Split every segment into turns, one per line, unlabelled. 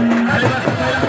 ありがとうございます。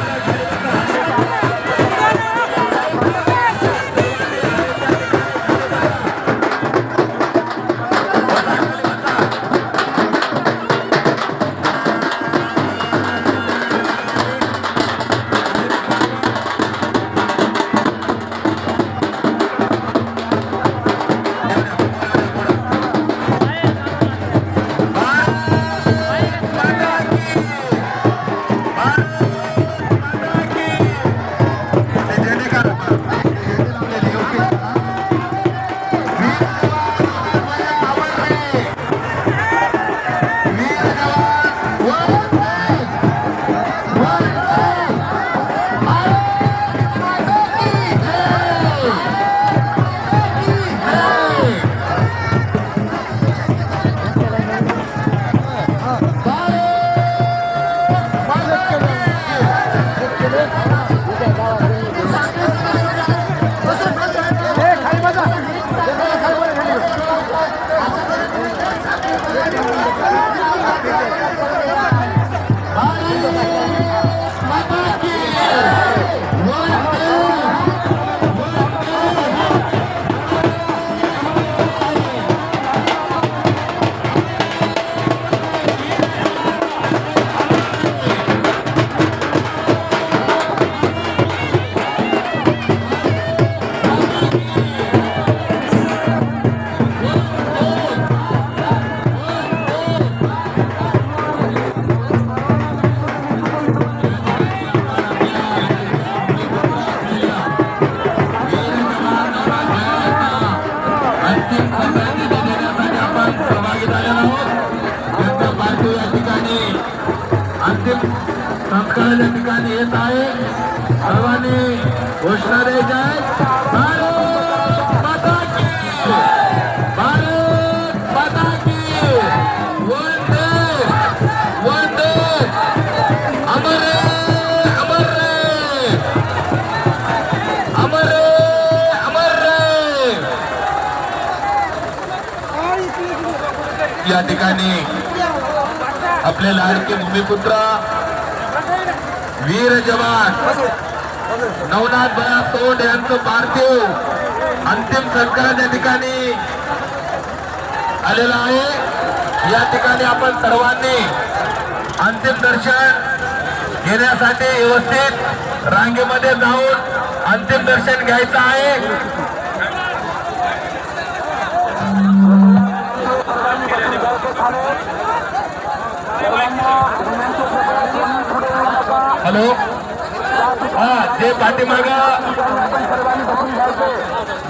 त्यांचा या ठिकाणी. अंतिम संस्काराच्या ठिकाणी येत आहे. सर्वांनी घोषणा द्यायच्या आहेत. या ठिकाणी आपले लाडके भूमिपुत्र वीर जवान. नवनाथ बळा तोंड यांचं पार्थिव. अंतिम संस्काराच्या ठिकाणी आलेलं आहे. या ठिकाणी आपण सर्वांनी अंतिम दर्शन घेण्यासाठी व्यवस्थित रांगेमध्ये जाऊन अंतिम दर्शन घ्यायचं आहे. हॅलो. हा जे पाठीमाग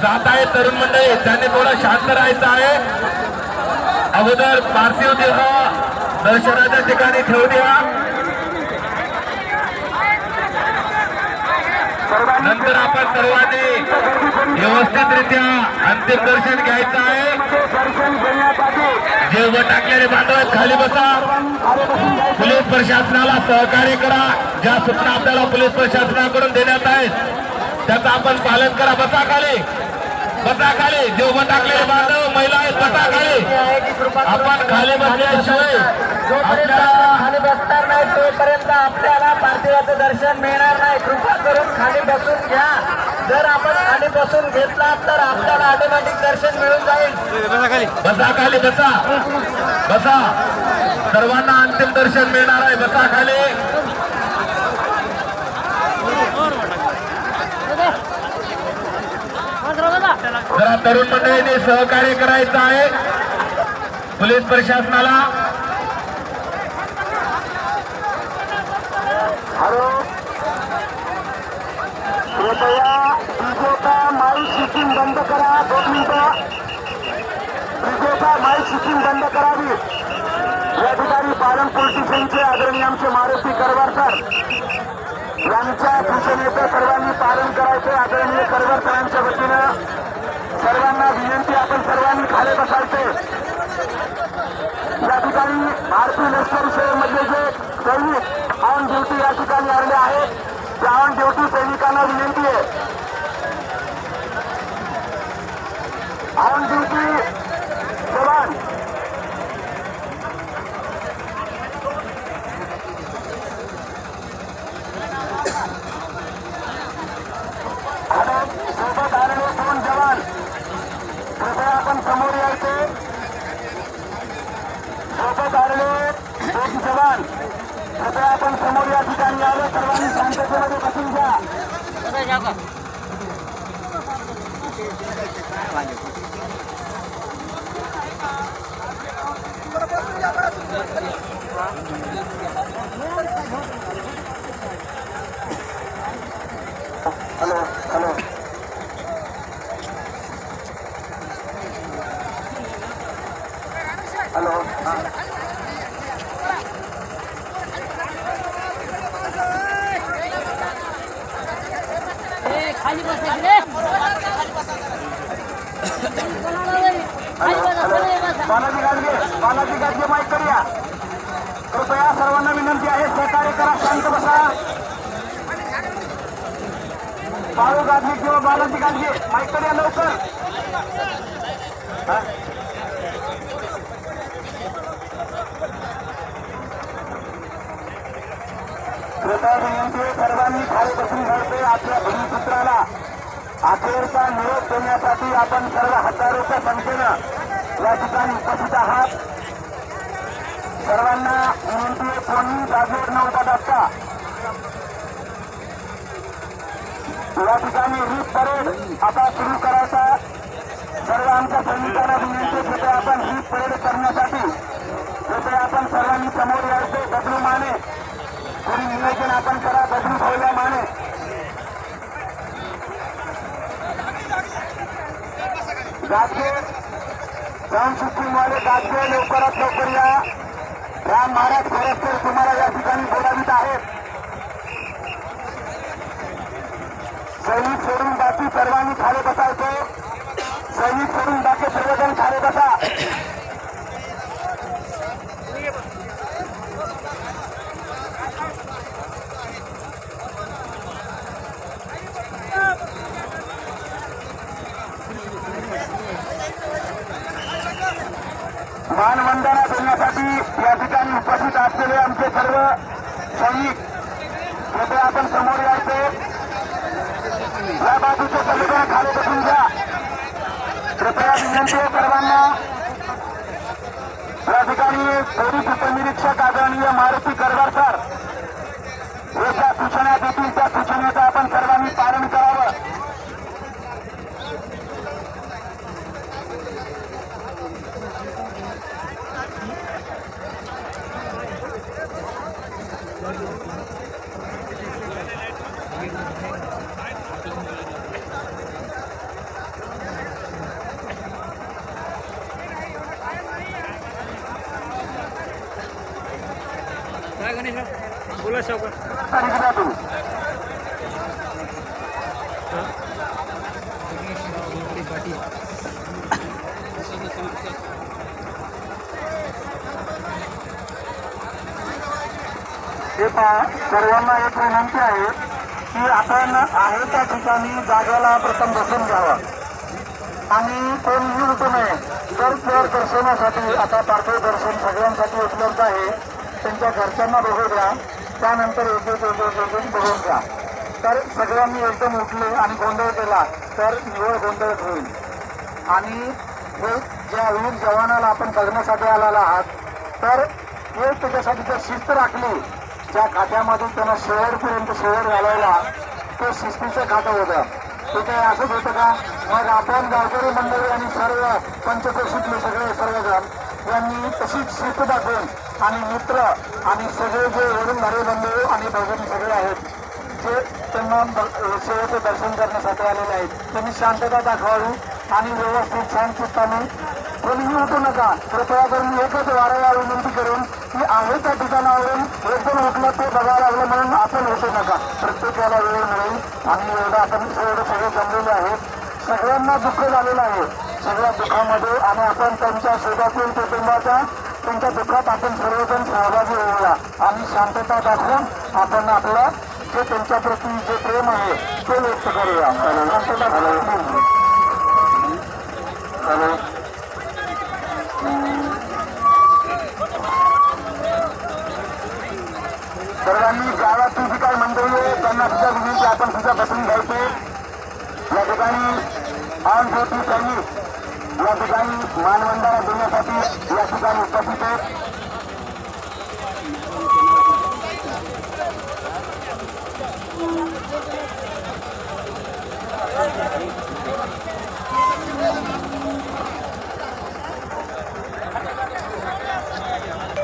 जात आहे तरुण मंडळी त्यांनी थोडं शांत राहायचं आहे अगोदर पार्थिव देह दर्शनाच्या ठिकाणी ठेवू द्या. नंतर आपण सर्वांनी व्यवस्थितरित्या अंतिम दर्शन घ्यायचं आहे. जे व टाकलेले बांधव खाली बसा. पोलीस प्रशासनाला सहकार्य करा. ज्या सूचना आपल्याला पोलीस प्रशासनाकडून देण्यात आहेत त्याचं आपण पालन करा. बसा खाली बसा खाली जे उभं टाकलेले बांधव महिला आहेत बसा खाली आपण खाली बसल्याशिवाय आपल्याला
खाली बसणार नाही तोपर्यंत आपल्याला पार्थिवाचं दर्शन मिळणार नाही. कृपा करून खाली बसून घ्या. जर आपण खाली बसून घेतला तर आपल्याला ऑटोमॅटिक दर्शन मिळून जाईल.
बसा खाली बसा. बसा. सर्वांना अंतिम दर्शन मिळणार आहे. बसा खाली जरा तरुण मंडळींनी सहकार्य करायचं आहे. पोलीस प्रशासनाला.
हॅलो. कृपया डीजेचा माईक सिस्टीम बंद करा. दोन मिनिटं. डीजेचा माईक सिस्टीम बंद करावी. या ठिकाणी पालन पोलीस स्टेशनचे आदरणीय आमचे मारुती करवार सर यांच्या सूचनेचं सर्वांनी पालन करायचे आदरणीय करवार वतीनं. सर्वांना विनंती आपण सर्वांनी खाली बसायचे. या ठिकाणी भारतीय लष्कर सेवेमधले जे सैनिक ऑन ड्युटी या ठिकाणी आलेले आहेत त्या ऑन ड्युटी सैनिकांना विनंती आहे. ऑन ड्युटी
कृपया आपण समोर या ठिकाणी यावं सर्वांनी शांततेमध्ये बसून घ्या हॅलो हॅलो हॅलो हा
खाली बसायचं रे खाली बसा खाली बसा
बालाजी गाडगे बालाजी गाडगे माईक करूया कृपया सर्वांना विनंती आहे सहकार्य करा शांत बसा बाळू गाडगे किंवा बालाजी गाडगे माईक करूया लवकर कृपया विनंती आहे सर्वांनी खाली बसून घडते आपल्या भूमिपुत्राला अखेरचा निरोप देण्यासाठी आपण सर्व हजारोच्या संख्येनं या ठिकाणी उपस्थित आहात. सर्वांना विनंती आहे कोणी जागेवर न असता या ठिकाणी रीत परेड आता सुरू करायचा सर्व आमच्या सैनिकांना विनंती तिथे आपण रीत परेड करण्यासाठी कृपया आपण सर्वांनी समोर यायचे बदलू माने. कोणी नियोजन आपण करा बदलू ठेवल्या माने. गाजगे साऊंड सिस्टीम वाले गाजगे लवकरात लवकर या. राम महाराज खरस्तर तुम्हाला या ठिकाणी बोलावित आहेत. सैनिक सोडून बाकी सर्वांनी खाली बसायचो सैनिक सोडून बाकी सर्वजण खाली बसा मानवंदना देण्यासाठी या ठिकाणी उपस्थित असलेले आमचे सर्व सैनिक कृपया आपण समोर यायचे या बाजूच्या सगळेजण खाली बसून घ्या कृपया विनंती आहे सर्वांना. या ठिकाणी पोलीस उपनिरीक्षक आदरणीय मारुती करवार सर हे ज्या सूचना देतील त्या सूचनेचं आपण सर्वांनी पालन करावं
बोला सावकार.
हे पहा सर्वांना एक विनंती आहे की आपण आहे त्या ठिकाणी जागेला प्रथम बसून घ्यावा. आणि कोणीही उठू नये. तर दर्शनासाठी आता पार्थिव दर्शन सगळ्यांसाठी उपलब्ध आहे. त्यांच्या घरच्यांना बघत द्या त्यानंतर एक एक एक एक एक बघून घ्या तर सगळ्यांनी एकदम उठले आणि गोंधळ केला तर निवड गोंधळ होईल. आणि हे ज्या वीर जवानाला आपण बघण्यासाठी आलेला आहात तर हे त्याच्यासाठी जर शिस्त राखली ज्या खात्यामध्ये त्यांना शेवटपर्यंत शेवट घालायला ते शिस्तीचं खातं होतं. ते काय असंच होतं का? मग आपण गावकरी मंडळी आणि सर्व पंचकोशीतले सगळे सर्वजण यांनी तशीच शिस्त दाखवून आणि मित्र आणि सगळे जे वडीलधारे बंधू आणि भजन सगळे आहेत जे त्यांना ब- दर्शन करण्यासाठी आलेले आहेत त्यांनी शांतता दाखवावी आणि व्यवस्थित शांतताने कोणीही उठू नका कृपया करून एकच वारंवार विनंती करून की आहे त्या ठिकाणावरून एकदम उठलं ते बघायला लागलं म्हणून आपण उठू नका. प्रत्येकाला वेळ मिळेल आणि एवढं आपण एवढं सगळे जमलेले आहेत. सगळ्यांना दुःख झालेलं आहे. सगळ्या दुःखामध्ये आणि आपण त्यांच्या शेतातील कुटुंबाच्या त्यांच्या दुःखात आपण सर्वजण सहभागी होऊया. आणि शांतता दाखवून आपण आपलं जे त्यांच्या प्रती जे प्रेम आहे ते व्यक्त करूया. शांतता. हॅलो. सर्वांनी गावातील जी काही मंडळी आहे त्यांना सुद्धा विनंती आपण सुद्धा बसून घ्यायचे. या ठिकाणी ऑल ज्योती सर्व्हिस या ठिकाणी मानवंदना देण्यासाठी या ठिकाणी उपस्थित आहेत
Thank you.